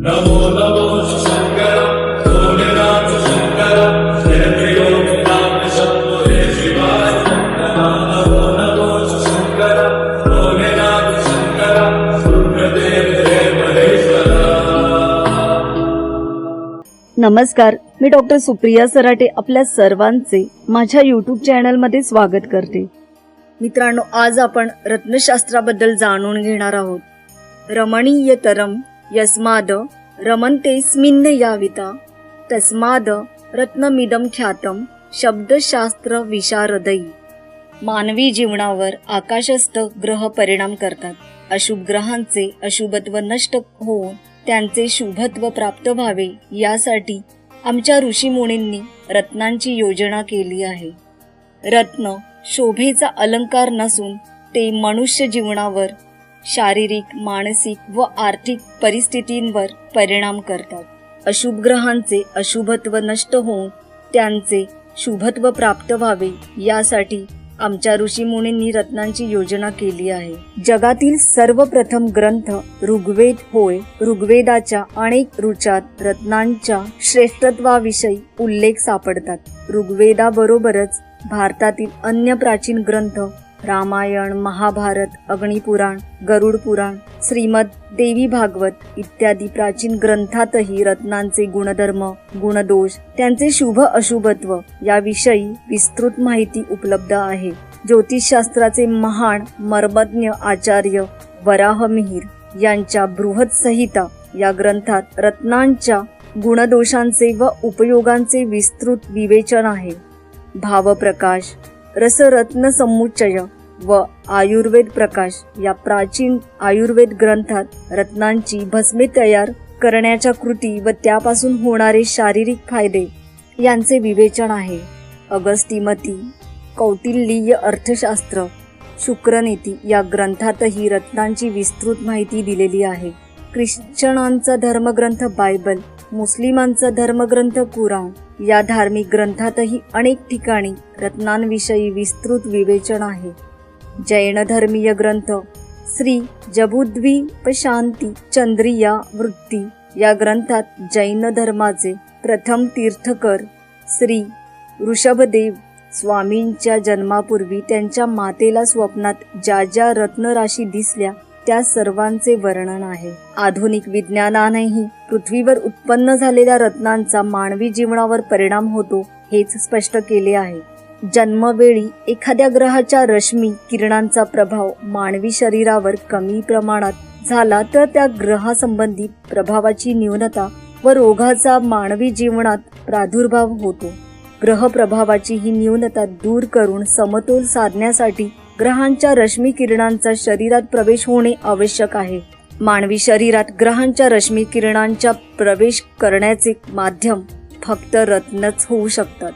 नमो नमो शंकर भोलेनाथ शंकर नमस्कार मी डॉक्टर सुप्रिया सराटे आपल्या सर्वांचे माझ्या युट्यूब चॅनलमध्ये स्वागत करते. मित्रांनो आज आपण रत्नशास्त्राबद्दल जाणून घेणार आहोत. रमणीय तरम यस्माद रमनतेस्मिन्न याविता। तस्माद रत्नमिदम ख्यातम शब्दशास्त्र विशारदई मानवी जीवनावर आकाशस्थ ग्रह परिणाम करतात. अशुभ ग्रहांचे अशुभत्व नष्ट होऊन त्यांचे शुभत्व प्राप्त व्हावे यासाठी आमच्या ऋषीमुनींनी रत्नांची योजना केली आहे. रत्न शोभेचा अलंकार नसून ते मनुष्य जीवनावर शारीरिक मानसिक व आर्थिक परिस्थितींवर परिणाम करतात. अशुभ ग्रहांचे अशुभत्व नष्ट होऊन त्यांचे शुभत्व प्राप्त व्हावे यासाठी आमच्या ऋषीमुनींनी रत्नांची योजना केली आहे. जगातील सर्वप्रथम ग्रंथ ऋग्वेद होय ऋग्वेदाच्या अनेक रुचात रत्नांच्या श्रेष्ठत्वाविषयी उल्लेख सापडतात. ऋग्वेदाबरोबरच भारतातील अन्य प्राचीन ग्रंथ रामायण महाभारत अग्निपुराण गरुड पुराण श्रीमद देवी भागवत इत्यादी प्राचीन ग्रंथातही रत्नांचे गुणधर्म गुणदोष त्यांचे शुभ अशुभत्व याविषयी विस्तृत माहिती उपलब्ध आहे. ज्योतिषशास्त्राचे महान मर्मज्ञ आचार्य वराहमिहिर यांच्या बृहत संहिता या ग्रंथात रत्नांच्या गुणदोषांचे व उपयोगांचे विस्तृत विवेचन आहे. भावप्रकाश रसरत्न समुच्चय व आयुर्वेद प्रकाश या प्राचीन आयुर्वेद ग्रंथात रत्नांची भस्मे तयार करण्याच्या कृती व त्यापासून होणारे शारीरिक फायदे यांचे विवेचन आहे. अगस्तिमती कौटिल्यीय अर्थशास्त्र शुक्रनीती या ग्रंथातही रत्नांची विस्तृत माहिती दिलेली आहे. ख्रिश्चनांचा धर्मग्रंथ बायबल मुस्लिमांचा धर्मग्रंथ कुराण या धार्मिक ग्रंथातही अनेक ठिकाणी रत्नांविषयी विस्तृत विवेचन आहे. जैन धर्मीय ग्रंथ श्री जबुद्वीप शांती चंद्रिया वृत्ती या ग्रंथात जैन धर्माचे प्रथम तीर्थकर श्री ऋषभदेव स्वामींच्या जन्मापूर्वी त्यांच्या मातेला स्वप्नात ज्या ज्या रत्नराशी दिसल्या त्या सर्वांचे वर्णन आहे. आधुनिक विज्ञानानेही पृथ्वीवर उत्पन्न झालेल्या रत्नांचा मानवी जीवनावर परिणाम होतो हेच स्पष्ट केले आहे. जन्मवेळी एखाद्या ग्रहाच्या रश्मी किरणांचा प्रभाव मानवी शरीरावर कमी प्रमाणात झाला तर त्या ग्रहासंबंधी प्रभावाची न्यूनता व रोगाचा मानवी जीवनात प्रादुर्भाव होतो. ग्रह प्रभावाची ही न्यूनता दूर करून समतोल साधण्यासाठी ग्रहांच्या रश्मी किरणांचा शरीरात प्रवेश होणे आवश्यक आहे. मानवी शरीरात ग्रहांच्या रश्मी किरणांच्या प्रवेश करण्याचे माध्यम फक्त रत्नच होऊ शकतात.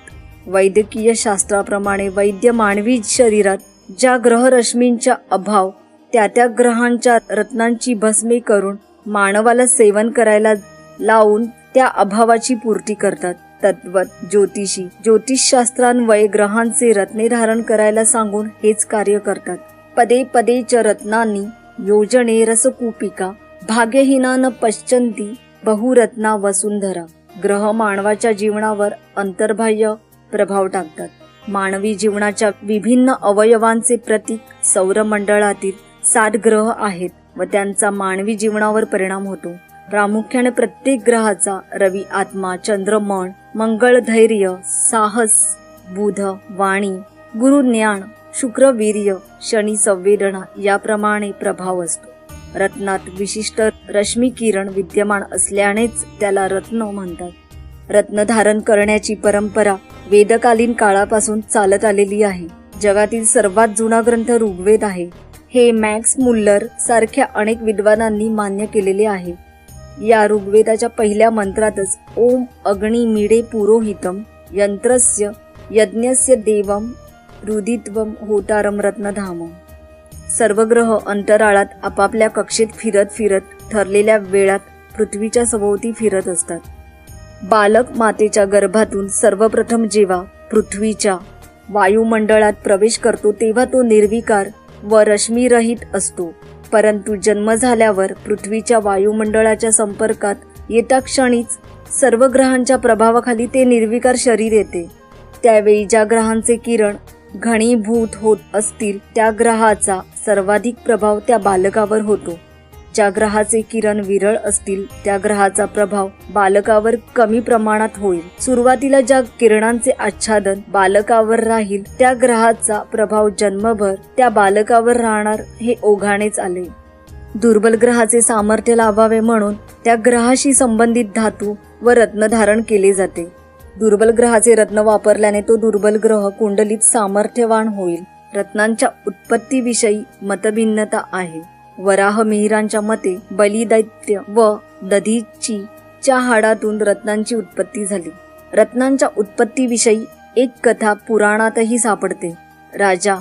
वैद्यकीय शास्त्राप्रमाणे वैद्य मानवी शरीरात ज्या ग्रहरश्मींचा अभाव त्या त्या ग्रहांच्या रत्नांची भस्मे करून मानवाला सेवन करायला लावून त्या अभावाची पूर्ती करतात. तत्वत ज्योतिषी. ज्योतिषशास्त्रान्वये ग्रहांचे रत्ने धारण करायला सांगून हेच कार्य करतात. पदे पदे च रत्नांनी योजने रसकूपिका भाग्यहीना न पश्चंती बहुरत्ना वसुंधरा. ग्रह मानवाच्या जीवनावर अंतर्बाह्य प्रभाव टाकतात. मानवी जीवनाच्या विभिन्न अवयवांचे प्रतीक सौरमंडळातील सात ग्रह आहेत व त्यांचा मानवी जीवनावर परिणाम होतो. प्रामुख्याने प्रत्येक ग्रहाचा रवी आत्मा चंद्र मन धैर्य साहस बुध वाणी गुरु ज्ञान शुक्र वीर्य शनी संवेदना याप्रमाणे प्रभाव असतो. रत्नात विशिष्ट रश्मी किरण विद्यमान असल्यानेच त्याला रत्न म्हणतात. रत्न धारण करण्याची परंपरा वेदकालीन काळापासून चालत आलेली आहे. जगातील सर्वात जुना ग्रंथ ऋग्वेद आहे. हे मॅक्स मुल्लर सारख्या अनेक विद्वानांनी मान्य केलेले आहे. या ऋग्वेदाच्या पहिल्या मंत्रातच ओम अग्नी मिडे पुरोहितम यंत्रस्य यज्ञस्य देवम रुदित्वम होतारम रत्नधाम. सर्व ग्रह अंतराळात आपापल्या कक्षेत फिरत फिरत ठरलेल्या वेळात पृथ्वीच्या सभोवती फिरत असतात. बालक मातेच्या गर्भातून सर्वप्रथम जेव्हा पृथ्वीच्या वायुमंडळात प्रवेश करतो तेव्हा तो निर्विकार व रश्मीरहित असतो. परंतु जन्म झाल्यावर पृथ्वीच्या वायुमंडळाच्या संपर्कात येता क्षणीच सर्व ग्रहांच्या प्रभावाखाली ते निर्विकार शरीर येते. त्यावेळी ज्या ग्रहांचे किरण घणीभूत होत असतील त्या ग्रहाचा सर्वाधिक प्रभाव त्या बालकावर होतो. ज्या ग्रहाचे किरण विरळ असतील त्या ग्रहाचा प्रभाव बालकावर कमी प्रमाणात होईल. सुरुवातीला ज्या किरणांचे आच्छादन बालकावर राहील त्या ग्रहाचा प्रभाव जन्मभर त्या बालकावर राहणार हे ओघानेच आले. दुर्बल ग्रहाचे सामर्थ्य लाभावे म्हणून त्या ग्रहाशी संबंधित धातू व रत्न धारण केले जाते. दुर्बल ग्रहाचे रत्न वापरल्याने तो दुर्बल ग्रह कुंडलीत सामर्थ्यवान होईल. रत्नांच्या उत्पत्तीविषयी मतभिन्नता आहे. वराह मिहिरांच्या मते बलिदैत्य व दधीची च्या हाडातून रत्नांची उत्पत्ती झाली. रत्नांच्या उत्पत्तीविषयी एक कथा पुराणातही सापडते. राजा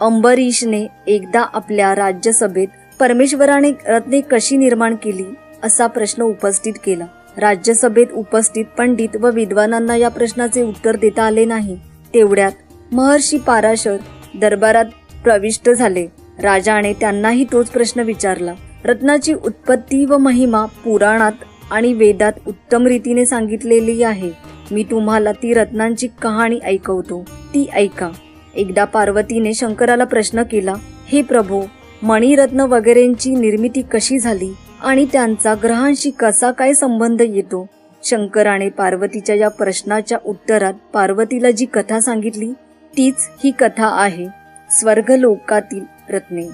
अंबरीशने एकदा आपल्या राज्यसभेत परमेश्वराने रत्ने कशी निर्माण केली असा प्रश्न उपस्थित केला. राज्यसभेत उपस्थित पंडित व विद्वानांना या प्रश्नाचे उत्तर देता आले नाही. तेवढ्यात महर्षी पाराशर दरबारात प्रविष्ट झाले. राजाने त्यांनाही तोच प्रश्न विचारला. रत्नाची उत्पत्ती व महिमा पुराणात आणि वेदात उत्तम रीतीने सांगितलेली आहे. मी तुम्हाला ती रत्नांची कहाणी ऐकवतो. ती ऐका. एकदा पार्वतीने शंकराला प्रश्न केला हे प्रभो मणिरत्न वगैरेंची निर्मिती कशी झाली आणि त्यांचा ग्रहांशी कसा काय संबंध येतो? शंकराने पार्वतीच्या या प्रश्नाच्या उत्तरात पार्वतीला जी कथा सांगितली तीच ही कथा आहे. स्वर्गलोकातील रत्ने.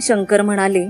शंकर म्हणाले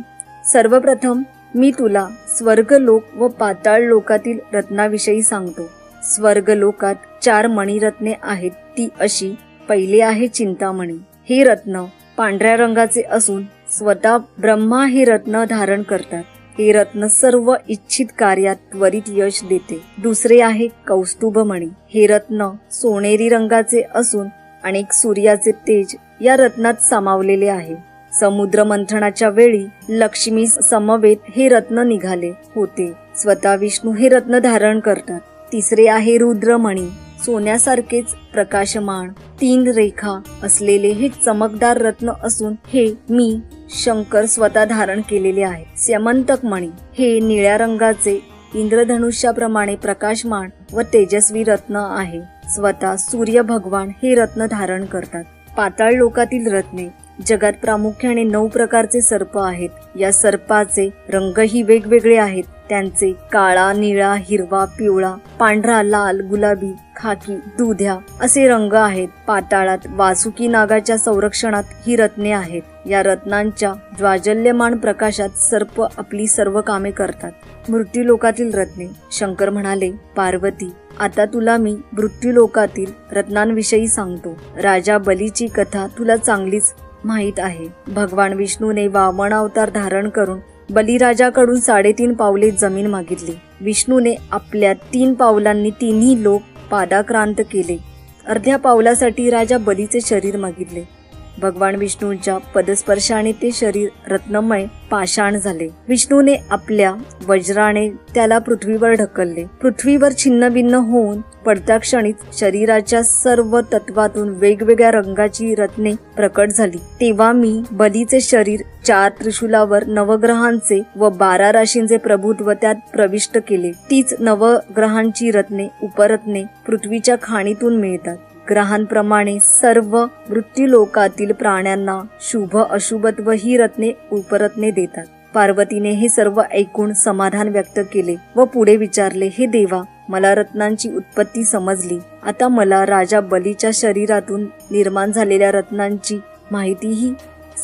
सर्वप्रथम मी तुला स्वर्गलोक व पाताळ लोकातील रत्नाविषयी सांगतो. स्वर्गलोकात चार मणिरत्ने आहेत ती अशी पहिले आहे चिंतामणी. हे रत्न पांढऱ्या रंगाचे असून स्वतः ब्रह्मा हे रत्न धारण करतात. हे रत्न सर्व इच्छित कार्यात त्वरित यश देते. दुसरे आहे कौस्तुभमणी. हे रत्न सोनेरी रंगाचे असून अनेक सूर्याचे तेज या रत्नात सामावलेले आहे. समुद्र मंथनाच्या वेळी लक्ष्मी समवेत हे रत्न निघाले होते. स्वतः विष्णू हे रत्न धारण करतात. तिसरे आहे रुद्रमणी. सोन्यासारखेच प्रकाशमान तीन रेखा असलेले हे चमकदार रत्न असून हे मी शंकर स्वतः धारण केलेले आहे. स्यमंतक मणी हे निळ्या रंगाचे इंद्रधनुष्याप्रमाणे प्रकाशमान व तेजस्वी रत्न आहे. स्वतः सूर्य भगवान हे रत्न धारण करतात. पाताळ लोकातील रत्ने जगात प्रामुख्याने नऊ प्रकारचे सर्प आहेत. या सर्पाचे रंगही वेगवेगळे आहेत. त्यांचे काळा निळा हिरवा पिवळा पांढरा लाल गुलाबी खाकी दुध्या असे रंग आहेत. पाताळात वासुकी नागाच्या संरक्षणात ही रत्ने आहेत. या रत्नांच्या ज्वाजल्यमान प्रकाशात सर्प आपली सर्व कामे करतात. मृत्यू लोकातील रत्ने. शंकर म्हणाले पार्वती आता तुला मी मृत्यू लोकातील रत्नांविषयी सांगतो. राजा बलीची कथा तुला चांगलीच माहीत आहे. भगवान विष्णूने वामन अवतार धारण करून बलिराजाकडून साडेतीन पावले जमीन मागितली. विष्णूने आपल्या तीन पावलांनी तिन्ही लोक पादाक्रांत केले. अर्ध्या पावलासाठी राजा बलीचे शरीर मागितले. भगवान विष्णूंच्या पदस्पर्शाने ते शरीर रत्नमय पाषाण झाले. विष्णूने आपल्या वज्राने त्याला पृथ्वीवर ढकलले. पृथ्वीवर छिन्नभिन्न होऊन पडत्या क्षणी शरीराच्या सर्व तत्वातून वेगवेगळ्या रंगाची रत्ने प्रकट झाली. तेव्हा मी बलीचे शरीर चार त्रिशूलावर नवग्रहांचे व बारा राशींचे प्रभुत्व त्यात प्रविष्ट केले. तीच नवग्रहांची रत्ने उपरत्ने पृथ्वीच्या खाणीतून मिळतात. ग्रहांप्रमाणे सर्व मृत्यूलोकातील प्राण्यांना शुभ अशुभत्व ही रत्ने उपरत्ने देतात. पार्वतीने हे सर्व ऐकून समाधान व्यक्त केले व पुढे विचारले हे देवा मला रत्नांची उत्पत्ती समजली. आता मला राजा बलीच्या शरीरातून निर्माण झालेल्या रत्नांची माहितीही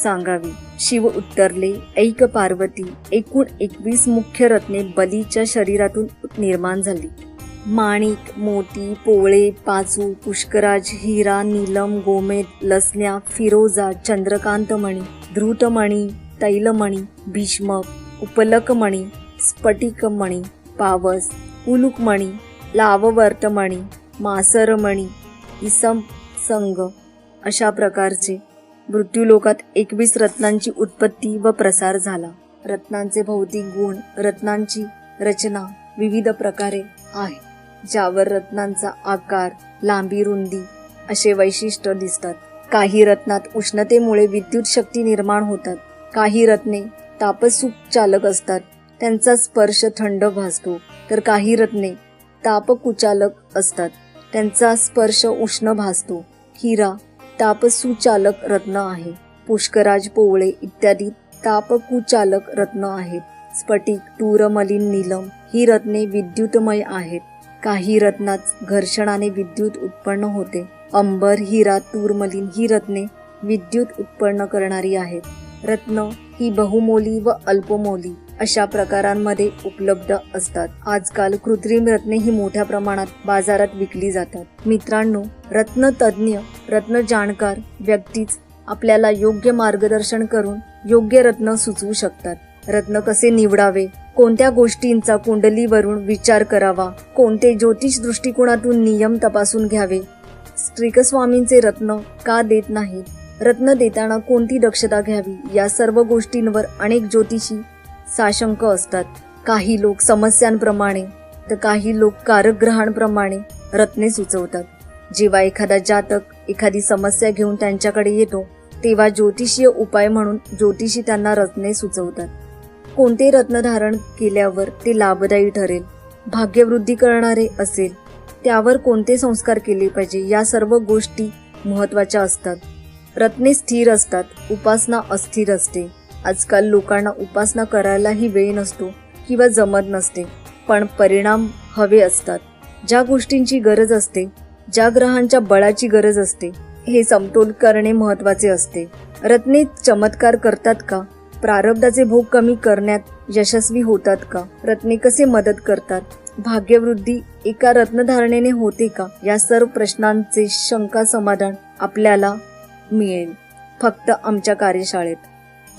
सांगावी. शिव उत्तरले ऐक पार्वती एकूण एकवीस मुख्य रत्ने बलीच्या शरीरातून निर्माण झाली. माणिक मोती पोळे पाचू पुष्कराज हिरा नीलम गोमेद लसण्या फिरोजा चंद्रकांतमणी धृतमणी तैलमणी भीष्मक उपलकमणी स्फटिकमणी पावस उलुकमणी लाववर्तमणी मासरमणी इसम संग अशा प्रकारचे. मृत्यूलोकात एकवीस रत्नांची उत्पत्ती व प्रसार झाला. रत्नांचे भौतिक गुण रत्नांची रचना विविध प्रकारे आहे ज्यावर रत्नांचा आकार लांबी रुंदी असे वैशिष्ट्य दिसतात. काही रत्नात उष्णतेमुळे विद्युत शक्ती निर्माण होतात. काही रत्ने तापसूप चालक असतात. त्यांचा स्पर्श थंड भासतो. तर काही रत्ने तापकुचालक असतात. त्यांचा स्पर्श उष्ण भासतो. हिरा तापसुचालक रत्न आहे. पुष्कराज पोवळे इत्यादी तापकुचालक रत्न आहेत. स्फटिक टूरमलिन नीलम ही रत्ने विद्युतमय आहेत. काही रत्नात घर्षणाने विद्युत उत्पन्न होते. अंबर हिरा तूरमलिन ही रत्ने विद्युत उत्पन्न करणारी आहेत. रत्न ही बहुमोली व अल्पमोली अशा प्रकारांमध्ये उपलब्ध असतात. आजकाल कृत्रिम रत्ने ही मोठ्या प्रमाणात बाजारात विकली जातात. मित्रांनो रत्न तज्ज्ञ रत्न जाणकार व्यक्तीच आपल्याला योग्य मार्गदर्शन करून योग्य रत्न सुचवू शकतात. रत्न कसे निवडावे? कोणत्या गोष्टींचा कुंडलीवरून विचार करावा? कोणते ज्योतिष दृष्टिकोनातून नियम तपासून घ्यावे? श्रीकस्वामींचे रत्न का देत नाहीत? रत्न देताना कोणती दक्षता घ्यावी? या सर्व गोष्टींवर अनेक ज्योतिषी साशंक असतात. काही लोक समस्यांप्रमाणे तर काही लोक कारकग्रहांप्रमाणे रत्ने सुचवतात. जेव्हा एखादा जातक एखादी समस्या घेऊन त्यांच्याकडे येतो तेव्हा ज्योतिषीय उपाय म्हणून ज्योतिषी त्यांना रत्ने सुचवतात. कोणते रत्न धारण केल्यावर ते लाभदायी ठरेल भाग्यवृद्धी करणारे असेल. त्यावर कोणते संस्कार केले पाहिजे या सर्व गोष्टी महत्त्वाच्या असतात. रत्ने स्थिर असतात उपासना अस्थिर असते. आजकाल लोकांना उपासना करायलाही वेळ नसतो किंवा जमत नसते पण परिणाम हवे असतात. ज्या गोष्टींची गरज असते ज्या ग्रहांच्या बळाची गरज असते हे समतोल करणे महत्त्वाचे असते. रत्ने चमत्कार करतात का? प्रारब्धाचे भोग कमी करण्यात यशस्वी होतात का? रत्ने कसे मदत करतात? भाग्यवृद्धी एका रत्नधारणेने होते का? या सर्व प्रश्नांचे शंका समाधान आपल्याला मिळेल. फक्त आमच्या कार्यशाळेत.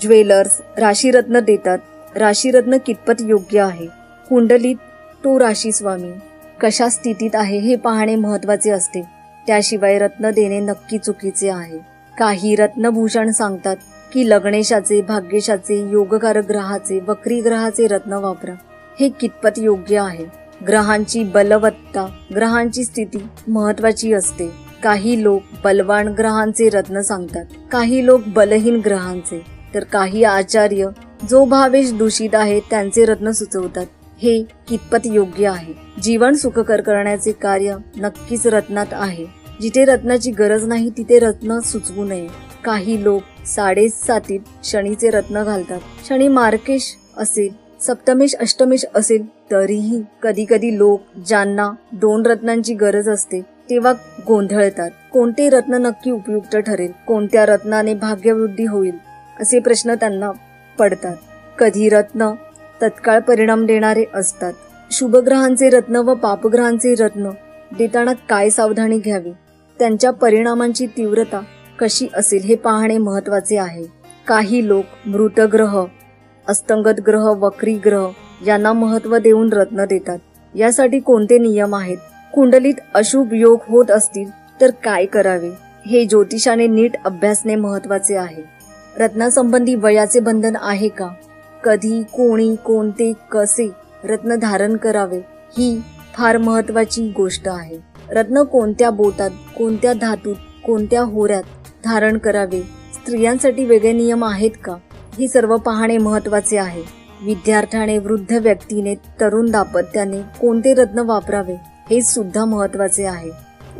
ज्वेलर्स राशीरत्न देतात. राशीरत्न कितपत योग्य आहे? कुंडलीत तो राशी स्वामी कशा स्थितीत आहे हे पाहणे महत्त्वाचे असते. त्याशिवाय रत्न देणे नक्की चुकीचे आहे. काही रत्नभूषण सांगतात की लग्नेशाचे भाग्यशाचे योगकारक ग्रहाचे वक्री ग्रहाचे रत्न वापरा. हे कितपत योग्य आहे? ग्रहांची बलवत्ता ग्रहांची स्थिती महत्वाची असते. काही लोक बलवान ग्रहांचे रत्न सांगतात. काही लोक बलहीन ग्रहांचे. तर काही आचार्य जो भावेश दूषित आहे त्यांचे रत्न सुचवतात. हे कितपत योग्य आहे? जीवन सुखकर करण्याचे कार्य नक्कीच रत्नात आहे. जिथे रत्नाची गरज नाही तिथे रत्न सुचवू नये. काही लोक साडेसातीत शनीचे रत्न घालतात. शनी मार्केश असेल सप्तमेश अष्टमेश असेल तरीही कधी कधी लोक ज्यांना दोन रत्नांची गरज असते तेव्हा गोंधळतात. कोणते रत्न नक्की उपयुक्त ठरेल? कोणत्या रत्नाने भाग्यवृद्धी होईल? असे प्रश्न त्यांना पडतात. कधी रत्न तत्काळ परिणाम देणारे असतात. शुभग्रहांचे रत्न व पापग्रहांचे रत्न देताना काय सावधानी घ्यावी? त्यांच्या परिणामांची तीव्रता कशी असेल हे पाहणे महत्त्वाचे आहे. काही लोक मृतग्रह अस्तंगत ग्रह वक्री ग्रह यांना महत्त्व देऊन रत्न देतात. यासाठी कोणते नियम आहेत? कुंडलीत अशुभ योग होत असतील तर काय करावे? हे ज्योतिषाने नीट अभ्यासणे महत्त्वाचे आहे. रत्नासंबंधी वयाचे बंधन आहे का? कधी कोणी कोणते कसे रत्न धारण करावे? ही फार महत्वाची गोष्ट आहे. रत्न कोणत्या बोटात कोणत्या धातूत कोणत्या होऱ्यात धारण करावे. स्त्रियांसाठी वेगळे नियम आहेत का? हे सर्व पाहणे महत्त्वाचे आहे. विद्यार्थ्याने वृद्ध व्यक्तीने तरुण दाम्पत्याने कोणते रत्न वापरावे? हे सुद्धा महत्त्वाचे आहे.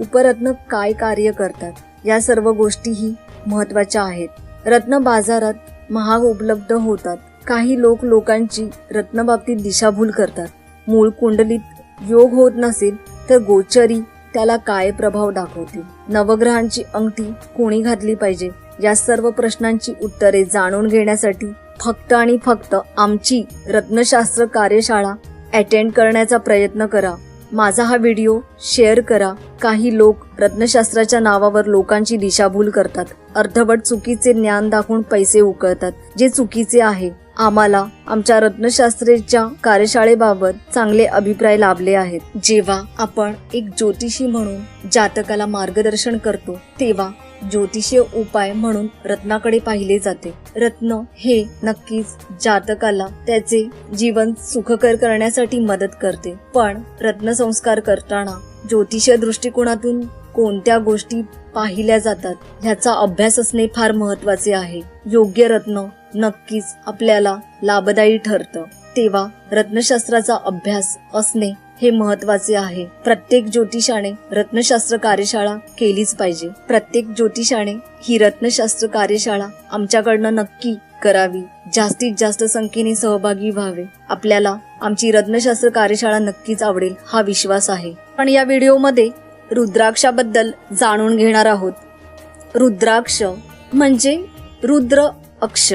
उपरत्न काय कार्य करतात? या सर्व गोष्टीही महत्त्वाच्या आहेत. रत्न बाजारात महाग उपलब्ध होतात. काही लोक लोकांची रत्नबाबतीत दिशाभूल करतात. मूळ कुंडलीत योग होत नसेल तर गोचरी त्याला काय प्रभाव दाखवतील? नवग्रहांची अंगठी कोणी घातली पाहिजे? या सर्व प्रश्नांची उत्तरे जाणून घेण्यासाठी फक्त आणि फक्त आमची रत्नशास्त्र कार्यशाळा अटेंड करण्याचा प्रयत्न करा. माझा हा व्हिडिओ शेअर करा. काही लोक रत्नशास्त्राच्या नावावर लोकांची दिशाभूल करतात. अर्धवट चुकीचे ज्ञान दाखवून पैसे उकळतात. जे चुकीचे आहे आम्हाला आमच्या रत्नशास्त्रेच्या कार्यशाळेबाबत चांगले अभिप्राय लाभले आहेत. जेव्हा आपण एक ज्योतिषी म्हणून जातकाला मार्गदर्शन करतो तेव्हा ज्योतिषीय उपाय म्हणून रत्नाकडे पाहिले जाते. रत्न हे नक्कीच जातकाला त्याचे जीवन सुखकर करण्यासाठी मदत करते. पण रत्नसंस्कार करताना ज्योतिषीय दृष्टिकोनातून कोणत्या गोष्टी पाहिल्या जातात ह्याचा अभ्यास असणे फार महत्त्वाचे आहे. योग्य रत्न नक्कीच आपल्याला लाभदायी ठरतं. तेव्हा रत्नशास्त्राचा अभ्यास असणे हे महत्त्वाचे आहे. प्रत्येक ज्योतिषाने रत्नशास्त्र कार्यशाळा केलीच पाहिजे. प्रत्येक ज्योतिषाने ही रत्नशास्त्र कार्यशाळा आमच्याकडनं नक्की करावी. जास्तीत जास्त संख्येने सहभागी व्हावे. आपल्याला आमची रत्नशास्त्र कार्यशाळा नक्कीच आवडेल हा विश्वास आहे. पण या व्हिडिओमध्ये रुद्राक्षाबद्दल जाणून घेणार आहोत. रुद्राक्ष म्हणजे रुद्र अक्ष.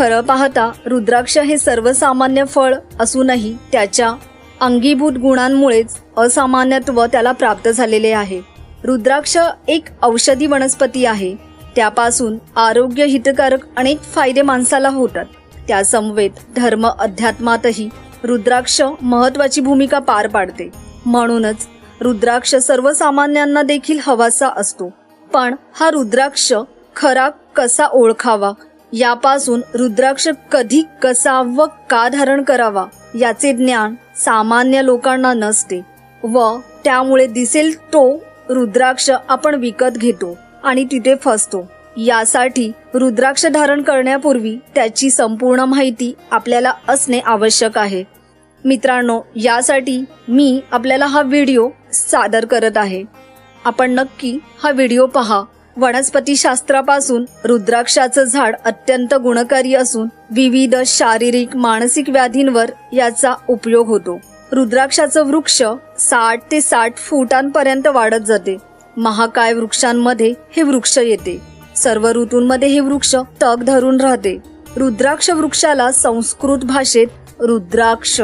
खरं पाहता रुद्राक्ष हे सर्वसामान्य फळ असूनही त्याच्या अंगीभूत गुणांमुळेच असामान्यत्व त्याला प्राप्त झालेले आहे. रुद्राक्ष एक औषधी वनस्पती आहे. त्यापासून आरोग्य हितकारक अनेक फायदे माणसाला होतात. त्या समवेत धर्म अध्यात्मातही रुद्राक्ष महत्वाची भूमिका पार पाडते. म्हणूनच रुद्राक्ष सर्वसामान्यांना देखील हवासा असतो. पण हा रुद्राक्ष खरा कसा ओळखावा यापासून रुद्राक्ष कधी कसा व का धारण करावा याचे ज्ञान सामान्य लोकांना नसते व त्यामुळे दिसेल तो रुद्राक्ष आपण विकत घेतो आणि तिथे फसतो. यासाठी रुद्राक्ष धारण करण्यापूर्वी त्याची संपूर्ण माहिती आपल्याला असणे आवश्यक आहे. मित्रांनो यासाठी मी आपल्याला हा व्हिडिओ सादर करत आहे. आपण नक्की हा व्हिडिओ पहा. वनस्पती शास्त्रापासून रुद्राक्षाचं झाड अत्यंत गुणकारी असून विविध शारीरिक मानसिक व्याधींवर याचा उपयोग होतो. रुद्राक्षाचं वृक्ष साठ ते साठ फुटांपर्यंत वाढत जाते. महाकाय वृक्षांमध्ये हे वृक्ष येते. सर्व ऋतूंमध्ये हे वृक्ष तग धरून राहते. रुद्राक्ष वृक्षाला संस्कृत भाषेत रुद्राक्ष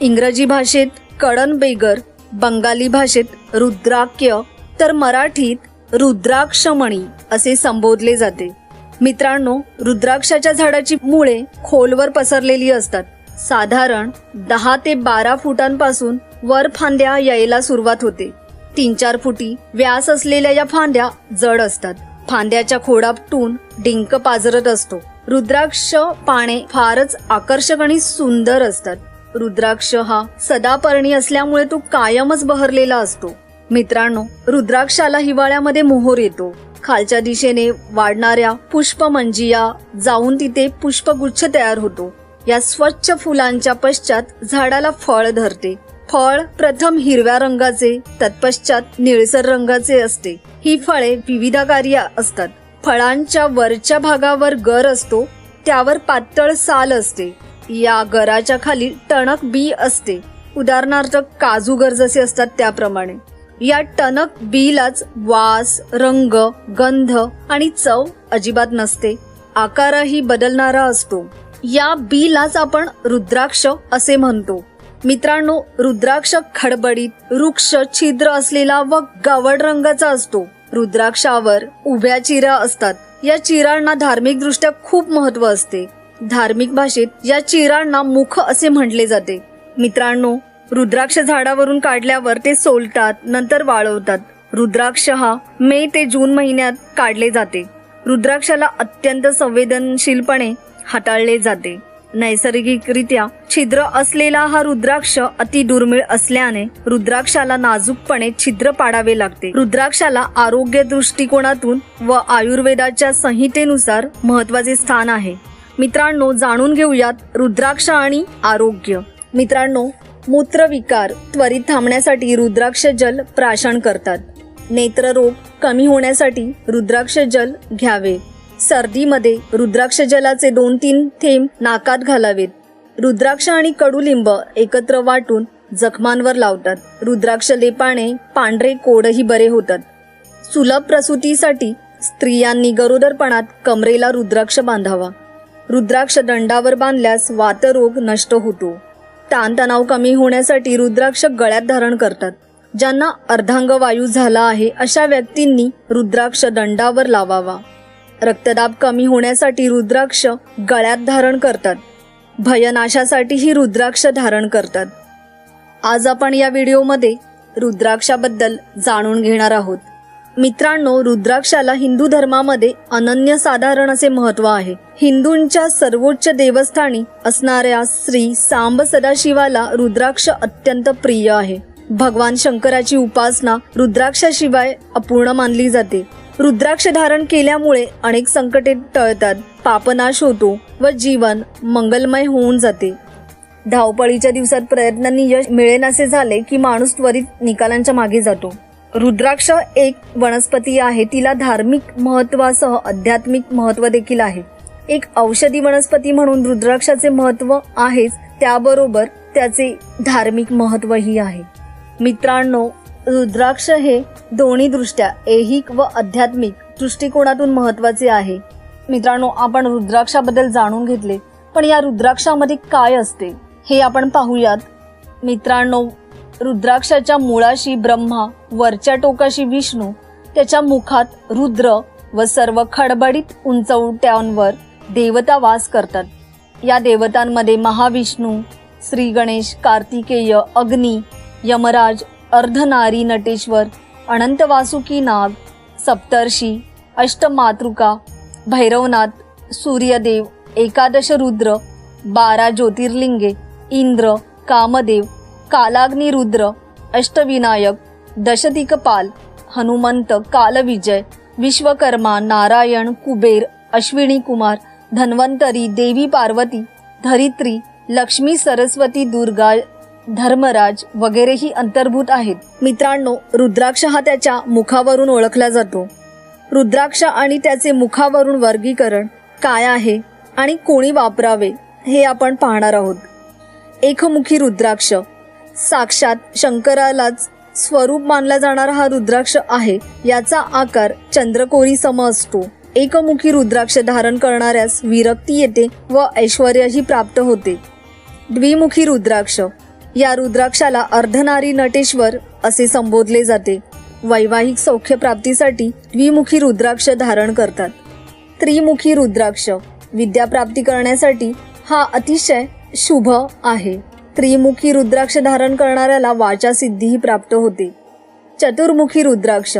इंग्रजी भाषेत कडन बेगर बंगाली भाषेत रुद्राक्य तर मराठीत रुद्राक्षमणी असे संबोधले जाते. मित्रांनो रुद्राक्षाच्या झाडाची मुळे खोलवर पसरलेली असतात. साधारण दहा ते बारा फुटांपासून वर फांद्या यायला सुरुवात होते. तीन चार फुटी व्यास असलेल्या या फांद्या जड असतात. फांद्याच्या खोडापटून डिंक पाजरत असतो. रुद्राक्ष पाने फारच आकर्षक आणि सुंदर असतात. रुद्राक्ष हा सदापर्णी असल्यामुळे तो कायमच बहरलेला असतो. मित्रांनो रुद्राक्षाला हिवाळ्यामध्ये मोहोर येतो. खालच्या दिशेने वाढणाऱ्या पुष्पमंजिया जाऊन तिथे पुष्पगुच्छ तयार होतो. या स्वच्छ फुलांच्या पश्चात झाडाला फळ धरते. फळ प्रथम हिरव्या रंगाचे तत्पश्चात निळसर रंगाचे असते. ही फळे विविधकारी असतात. फळांच्या वरच्या भागावर गर असतो त्यावर पातळ साल असते. या गराच्या खाली टणक बी असते. उदाहरणार्थ काजू गर जसे असतात त्याप्रमाणे. या टणक बीलाच वास रंग गंध आणि चव अजिबात नसते. आकारही बदलणारा असतो. या बीलाच आपण रुद्राक्ष असे म्हणतो. मित्रांनो रुद्राक्ष खडबडीत वृक्ष छिद्र असलेला व गावड रंगाचा असतो. रुद्राक्षावर उभ्या चिरा असतात. या चिरांना धार्मिक दृष्ट्या खूप महत्त्व असते. धार्मिक भाषेत या चिरांना मुख असे म्हटले जाते. मित्रांनो रुद्राक्ष झाडावरून काढल्यावर ते सोलतात नंतर वाळवतात. रुद्राक्ष हा मे ते जून महिन्यात काढले जाते. रुद्राक्षाला अत्यंत संवेदनशीलपणे हाताळले जाते. नैसर्गिकरित्या छिद्र असलेला हा रुद्राक्ष अति दुर्मिळ असल्याने रुद्राक्षाला नाजूकपणे छिद्र पाडावे लागते. रुद्राक्षाला आरोग्य दृष्टिकोनातून व आयुर्वेदाच्या संहितेनुसार महत्त्वाचे स्थान आहे. मित्रांनो जाणून घेऊयात रुद्राक्ष आणि आरोग्य. मित्रांनो मूत्रविकार त्वरित थांबण्यासाठी रुद्राक्ष जल प्राशन करतात. नेत्ररोग कमी होण्यासाठी रुद्राक्ष जल घ्यावे. सर्दीमध्ये रुद्राक्ष जलाचे दोन तीन थेंब नाकात घालावेत. रुद्राक्ष आणि कडुलिंब एकत्र वाटून जखमांवर लावतात. रुद्राक्ष लेपाने पांढरे कोडही बरे होतात. सुलभ प्रसूतीसाठी स्त्रियांनी गरोदरपणात कमरेला रुद्राक्ष बांधावा. रुद्राक्ष दंडावर बांधल्यास वातरोग नष्ट होतो. ताणतणाव कमी होण्यासाठी रुद्राक्ष गळ्यात धारण करतात ज्यांना अर्धांग वायू झाला आहे अशा व्यक्तींनी रुद्राक्ष दंडावर लावावा. रक्तदाब कमी होण्यासाठी रुद्राक्ष गळ्यात धारण करतात. भयनाशासाठीही रुद्राक्ष धारण करतात. आज आपण या व्हिडिओमध्ये रुद्राक्षाबद्दल जाणून घेणार आहोत. मित्रांनो रुद्राक्षाला हिंदू धर्मामध्ये अनन्यसाधारण असे महत्त्व आहे. हिंदूंच्या सर्वोच्च देवस्थानी असणाऱ्या श्री सांब सदाशिवाला रुद्राक्ष अत्यंत प्रिय आहे. भगवान शंकराची उपासना रुद्राक्षाशिवाय अपूर्ण मानली जाते. रुद्राक्ष धारण केल्यामुळे अनेक संकटे टळतात पापनाश होतो व जीवन मंगलमय होऊन जाते. धावपळीच्या दिवसात प्रयत्नांनी यश मिळेनासे झाले की माणूस त्वरित निकालांच्या मागे जातो. रुद्राक्ष एक वनस्पती आहे तिला धार्मिक महत्वासह आध्यात्मिक महत्त्व देखील आहे. एक औषधी वनस्पती म्हणून रुद्राक्षाचे महत्त्व आहेच त्याबरोबर त्याचे धार्मिक महत्वही आहे. मित्रांनो रुद्राक्ष हे दोन्ही दृष्ट्या ऐहिक व आध्यात्मिक दृष्टिकोनातून महत्त्वाचे आहे. मित्रांनो आपण रुद्राक्षाबद्दल जाणून घेतले पण या रुद्राक्षामध्ये काय असते हे आपण पाहूयात. मित्रांनो रुद्राक्षाच्या मुळाशी ब्रह्मा वरच्या टोकाशी विष्णू त्याच्या मुखात रुद्र व सर्व खडबडीत उंचवट्यांवर देवता वास करतात. या देवतांमध्ये महाविष्णू श्री गणेश कार्तिकेय अग्नी यमराज अर्धनारी नटेश्वर अनंत वासुकी नाग सप्तर्षी अष्टमातृका भैरवनाथ सूर्यदेव एकादश रुद्र बारा ज्योतिर्लिंगे इंद्र कामदेव कालाग्निरुद्र अष्टविनायक दशदिकपाल हनुमंत कालविजय विश्वकर्मा नारायण कुबेर अश्विनी कुमार धन्वंतरी देवी पार्वती धरित्री लक्ष्मी सरस्वती दुर्गा धर्मराज वगैरेही अंतर्भूत आहेत. मित्रांनो रुद्राक्ष हा त्याच्या मुखावरून ओळखला जातो. रुद्राक्ष आणि त्याचे मुखावरून वर्गीकरण काय आहे आणि कोणी वापरावे हे आपण पाहणार आहोत. एकमुखी रुद्राक्ष. साक्षात शंकरालाच स्वरूप मानला जाणारा हा रुद्राक्ष आहे याचा आकार चंद्रकोरी सम असतो. एकमुखी रुद्राक्ष धारण करणाऱ्यास विरक्ती येते व ऐश्वर्यही प्राप्त होते. द्विमुखी रुद्राक्ष. या रुद्राक्षाला अर्धनारी नटेश्वर असे संबोधले जाते. वैवाहिक सौख्य प्राप्तीसाठी द्विमुखी रुद्राक्ष धारण करतात. त्रिमुखी रुद्राक्ष. विद्याप्राप्ती करण्यासाठी हा अतिशय शुभ आहे. त्रिमुखी रुद्राक्ष धारण करणाऱ्याला वाचा सिद्धीही प्राप्त होते. चतुर्मुखी रुद्राक्ष.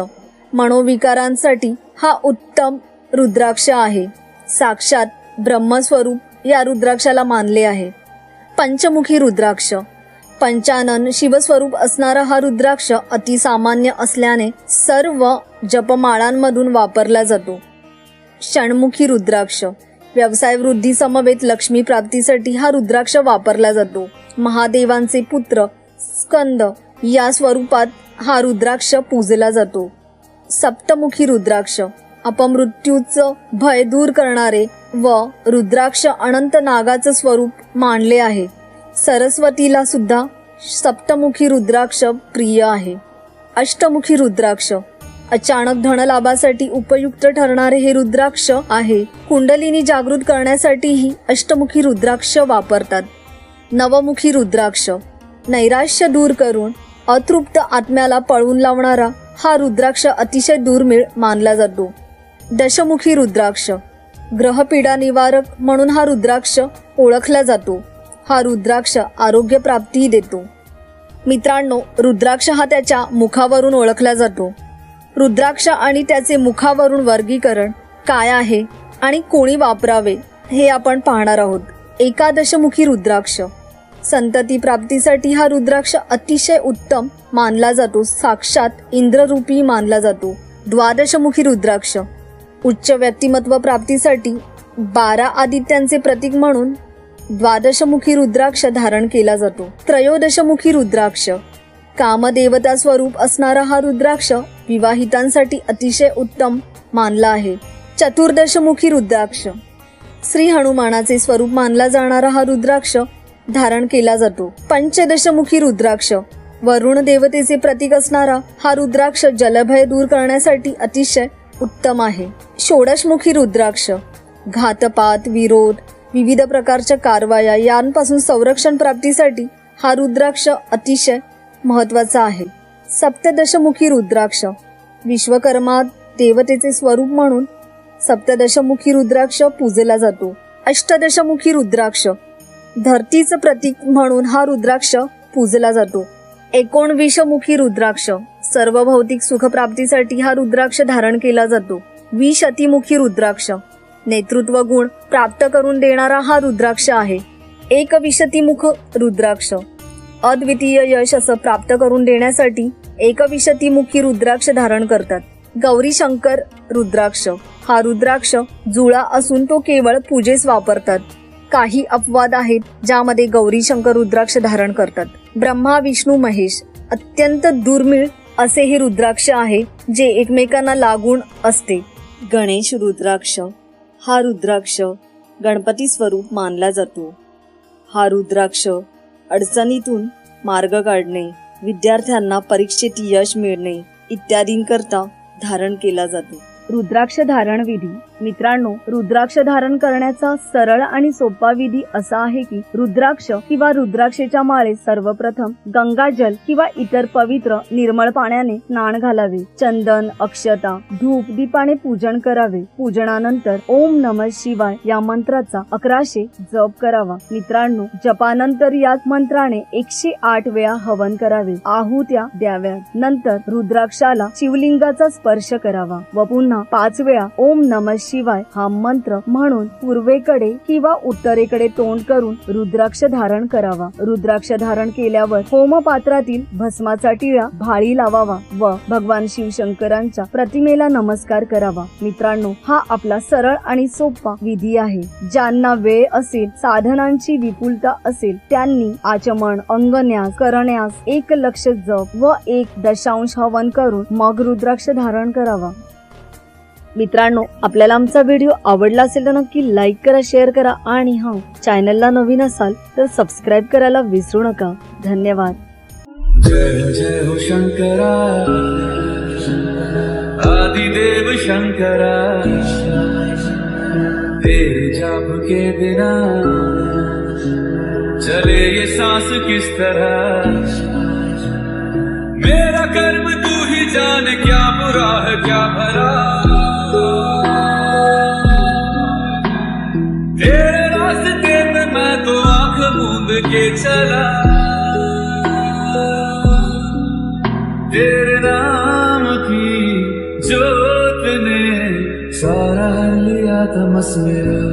मनोविकारांसाठी हा उत्तम रुद्राक्ष आहे. साक्षात ब्रह्मस्वरूप या रुद्राक्षाला मानले आहे. पंचमुखी रुद्राक्ष. पंचानन शिवस्वरूप असणारा हा रुद्राक्ष अतिसामान्य असल्याने सर्व जपमाळांमधून वापरला जातो. षण्मुखी रुद्राक्ष. व्यवसाय वृद्धी समवेत लक्ष्मी प्राप्तीसाठी हा रुद्राक्ष वापरला जातो. महादेवांचे पुत्र स्कंद या स्वरूपात हा रुद्राक्ष पूजला जातो. सप्तमुखी रुद्राक्ष. अपमृत्यूचं भय दूर करणारे व रुद्राक्ष अनंत नागाचं स्वरूप मानले आहे. सरस्वतीला सुद्धा सप्तमुखी रुद्राक्ष प्रिय आहे. अष्टमुखी रुद्राक्ष. अचानक धनलाभासाठी उपयुक्त ठरणारे हे रुद्राक्ष आहे. कुंडलिनी जागृत करण्यासाठीही अष्टमुखी रुद्राक्ष वापरतात. नवमुखी रुद्राक्ष. नैराश्य दूर करून अतृप्त आत्म्याला पळवून लावणारा हा रुद्राक्ष अतिशय दुर्मिळ मानला जातो. दशमुखी रुद्राक्ष. ग्रहपीडा निवारक म्हणून हा रुद्राक्ष ओळखला जातो. हा रुद्राक्ष आरोग्य प्राप्तीही देतो. मित्रांनो रुद्राक्ष हा त्याच्या मुखावरून ओळखला जातो. रुद्राक्ष आणि त्याचे मुखावरून वर्गीकरण काय आहे आणि कोणी वापरावे हे आपण पाहणार आहोत. एकादशमुखी रुद्राक्ष. संतती प्राप्तीसाठी हा रुद्राक्ष अतिशय उत्तम मानला जातो. साक्षात इंद्ररूपी मानला जातो. द्वादशमुखी रुद्राक्ष. उच्च व्यक्तिमत्व प्राप्तीसाठी बारा आदित्यांचे प्रतीक म्हणून द्वादशमुखी रुद्राक्ष धारण केला जातो. त्रयोदशमुखी रुद्राक्ष. कामदेवता स्वरूप असणारा हा रुद्राक्ष विवाहितांसाठी अतिशय उत्तम मानला आहे. चतुर्दशमुखी रुद्राक्ष. श्री हनुमानाचे स्वरूप मानला जाणारा हा रुद्राक्ष धारण केला जातो. पंचदशमुखी रुद्राक्ष. वरुण देवतेचे प्रतीक असणारा हा रुद्राक्ष जलभय दूर करण्यासाठी अतिशय उत्तम आहे. षोडशमुखी रुद्राक्ष घातपात विरोध विविध प्रकारच्या कारवाया यांपासून संरक्षण प्राप्तीसाठी हा रुद्राक्ष अतिशय महत्त्वाचा आहे. सप्तदशमुखी रुद्राक्ष विश्वकर्मा देवतेचे स्वरूप म्हणून सप्तदशमुखी रुद्राक्ष पूजला जातो. अष्टदशमुखी रुद्राक्ष धरतीचं प्रतीक म्हणून हा रुद्राक्ष पूजला जातो. एकोणविशमुखी रुद्राक्ष. सर्व भौतिक सुखप्राप्तीसाठी हा रुद्राक्ष धारण केला जातो. विशतीमुखी रुद्राक्ष. नेतृत्व गुण प्राप्त करून देणारा हा रुद्राक्ष आहे. एक विशतीमुख रुद्राक्ष. अद्वितीय यश असं प्राप्त करून देण्यासाठी एकविशतीमुखी रुद्राक्ष धारण करतात. गौरी शंकर रुद्राक्ष. हा रुद्राक्ष जुळा असून तो केवळ पूजेस वापरतात. काही अपवाद आहेत ज्यामध्ये गौरी शंकर रुद्राक्ष धारण करतात. ब्रह्मा विष्णू महेश अत्यंत दुर्मिळ असे हे रुद्राक्ष आहे जे एकमेकांना लागून असते. गणेश रुद्राक्ष. हा रुद्राक्ष गणपती स्वरूप मानला जातो. हा रुद्राक्ष अडचणीतून मार्ग काढणे विद्यार्थ्यांना परीक्षेत यश मिळणे इत्यादींकरता धारण केला जातो. रुद्राक्ष धारण विधी मित्रांनो रुद्राक्ष धारण करण्याचा सरळ आणि सोपा विधी असा आहे की रुद्राक्ष किंवा रुद्राक्षेच्या माळेत सर्वप्रथम गंगाजल किंवा इतर पवित्र निर्मळ पाण्याने स्नान घालावे. चंदन अक्षता धूप दीपाने पूजन करावे. पूजनानंतर ओम नम शिवाय या मंत्राचा अकराशे जप करावा. मित्रांनो जपानंतर याच मंत्राने एकशे आठ वेळा हवन करावे. आहुत्या द्याव्या नंतर रुद्राक्षाला शिवलिंगाचा स्पर्श करावा व पुन्हा पाच वेळा ओम नम शिवाय हा मंत्र म्हणून पूर्वेकडे किंवा उत्तरेकडे तोंड करून रुद्राक्ष धारण करावा. रुद्राक्ष धारण केल्यावर होमपात्रातील भस्माचा टिळा भाळी लावावा व भगवान शिवशंकरांच्या प्रतिमेला नमस्कार करावा. मित्रांनो हा आपला सरळ आणि सोपा विधी आहे. ज्यांना वेळ असेल साधनांची विपुलता असेल त्यांनी आचमन अंगन्यास करण्यास एक लक्ष जप व एक दशांश हवन करून मग रुद्राक्ष धारण करावा. मित्रांनो आपल्याला आमचा व्हिडिओ आवडला असेल तर नक्की लाईक करा शेअर करा आणि हा चॅनलला नवीन असाल तर सबस्क्राईब करायला विसरू नका. धन्यवाद. जय जय हो शंकरा. आदिदेव शंकरा. तेरे जाप के बिना. चले ये सांस किस तरह? मेरा कर्म तू ही जान क्या बुरा है क्या भरा? चला. तेरे नाम की जोत ने सारा लिया तमस मेरा